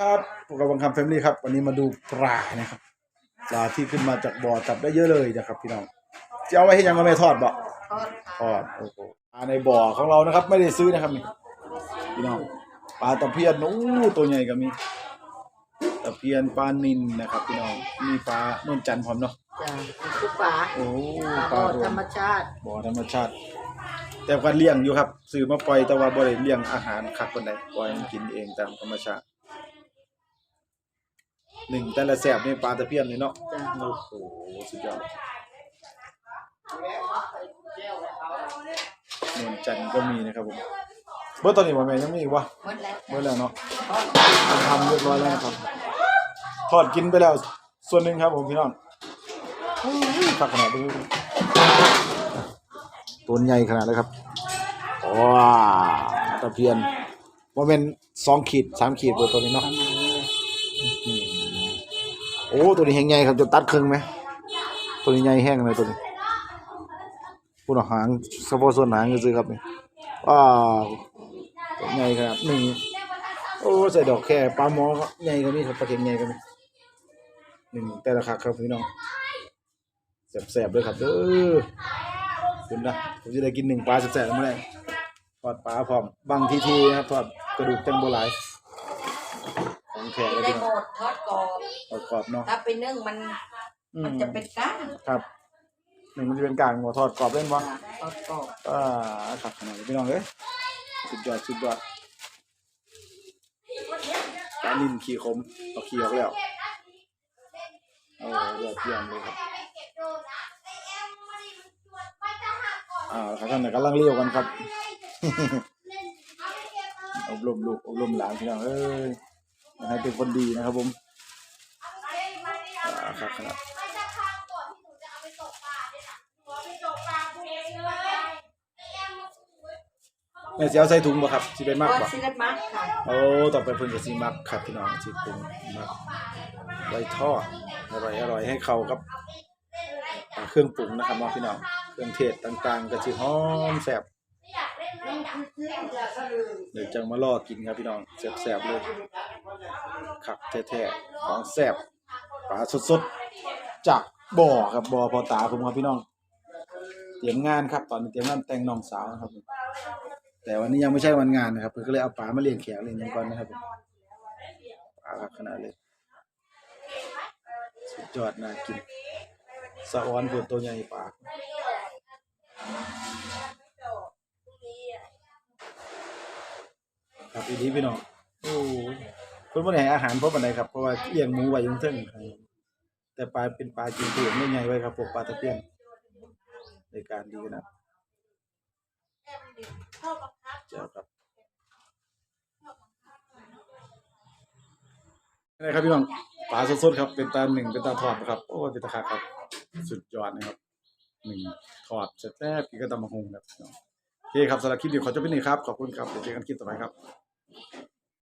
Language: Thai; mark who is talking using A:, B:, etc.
A: ครับพวกเราบังคับแฟมิลี่ครับ วันนี้มาดูปลานะครับปลาที่ขึ้นมาจากบ่อจับได้เยอะเลยนะครับ พี่น้องจะเอาไว้ให้ยังก็ไม่ทอดบ่
B: ทอด
A: ทอดโอ้โหปลาในบ่อของเรานะครับ ไม่ได้ซื้อนะครับนี่พี่น้องปลาตะเพียนโอ้ตัวใหญ่ก็มีตะเพียนปลานินนะครับ พี่น้องมีปลาโน่นจันทร์พร้อมเนาะ
B: จ้ะทุกฝา
A: โอ้
B: ปลา
A: ป
B: บ่
A: ลา
B: อ
A: รว
B: ธร
A: ม
B: รมชาติ
A: บ่อธรรมชาติ แต่ก็เลี้ยงอยู่ครับซื้อมาปล่อยแต่ว่าบ่ได้เลี้ยงอาหารคักปานใดปล่อยมันกินเองตามธรรมชาติ หนึ่งแต่ละแสบนี่ปลาตะเพียนนี่เนาะ
B: จ้ะ
A: โอ้โหสุดยอดนวลจันทร์ก็มีนะครับผมเบอร์ตอนนี้ว่าแม่ยังมีอีกวะ
B: หมดแล้ว
A: เบอร์แล้วเนาะ
B: ทอด
A: ทำเรียบร้อยแล้วนะครับทอดกินไปแล้ว ส่วนหนึ่งครับผมพี่น้องอื้อตักขนาดนี้ตัวใหญ่ขนาดเลยครับว้าตะเพียนว่าเป็นสองขีดสามขีดเบอร์ตัวนี้เนาะ
B: ประมาณนี้เลย
A: โอ้ ตัวนี้แห้งใหญ่ครับจะตัดครึ่งไหม ตัวนี้ใหญ่แห้งเลยตัวนี้พูดเอหางเฉพาะส่วนหางก็ซื้อครับนี่ว้าวใหญ่ขนาดหนึ่งโอ้ใส่ดอกแค่ปลาหมอใหญ่ก็มีครับปลาเค็งใหญ่ก็มีหนึ่งแต่ละคักครับพี่น้องแสบๆเลยครับเด้อคุณนะผมจะได้กินหนึ่งปลาแสบๆแล้วเมื่อไหร่ทอดปลาพร้อมบางทีทีนะครับทอดกระดูกจังโบหลาย ของแท้เลย
B: ได้
A: พี่
B: หม
A: น้อง
B: ดทอดกรอบ
A: ทอดกรอบเนาะ
B: ถ้าไปนึ่งมัน
A: อื
B: มันจะเป็นก้าง
A: ครับหนึ่งมันจะเป็นกลางหัวทอดกรอบเล่นวะ
B: จ้ะทอดกรอบ
A: อ่าครับขนาดนี้พี่น้องเอ้ยสุดยอดสุดยอดปลานิ่นขี้คมเอาขี้ออกแล้วโอ้ยอดเยี่ยมเลยครับอ่าครับท่านไหนกำลังเลี้ยวกันครับ อบรมลูกอบรมหลานพี่น้องเอ้ย ให้เป็นคนดีนะครับผมอ่าครับขนาดแม่สิเอาใส่ถุงบ่ครับสิไปมัก
B: ก็
A: บ่
B: ซิเลมักค่ะ
A: โอ้ต่อไปเพิ่นก็สิมักครับพี่น้องสิปรุงมักไว้ทอดอร่อยอร่อยให้เข้ากับอ่าเครื่องปรุงนะครับเนาะพี่น้องเครื่องเทศต่างๆก็สิหอมแซ่บเดี๋ยวจังมารอกินครับพี่น้องแซ่บๆเลย ขักแท้ๆของแซ่บปลาสดๆจากบ่อครับบ่อพอตาผมครับพี่น้อง เตรียมงานครับ ตอนนี้เตรียมงานแต่งน้องสาวนะครับ แต่วันนี้ยังไม่ใช่วันงานนะครับเพิ่นก็เลยเอาปลามาเลี้ยงแขกเลี้ยงหยังก่อนนะครับปลาครับขนาดเลยสุดยอดน่ากินสะออนผลตัวใหญ่ปลาครับอีนี้พี่น้อง เพิ่นบ่ได้ให้อาหารเพราะปานใดครับเพราะว่าเลี้ยงหมูไว้อยังเทิงแต่ปลาเป็นปลากินเปลือกไม่ใหญ่ไว้ครับพวกปลาตะเพียนในการดีนะเจ้าครับนี่ครับพี่น้องปลาสดๆครับ เป็นตาหนึ่งเป็นตาทอดนะครับ โอ้เป็นตาคักครับ สุดยอดนะครับหนึ่งทอดแซ่บกินกับตำมะฮงครับโอเคครับสำหรับคลิปนี้ขอจบไปนี่ครับ ขอบคุณครับเดี๋ยวเจอกันคลิปต่อไปครับ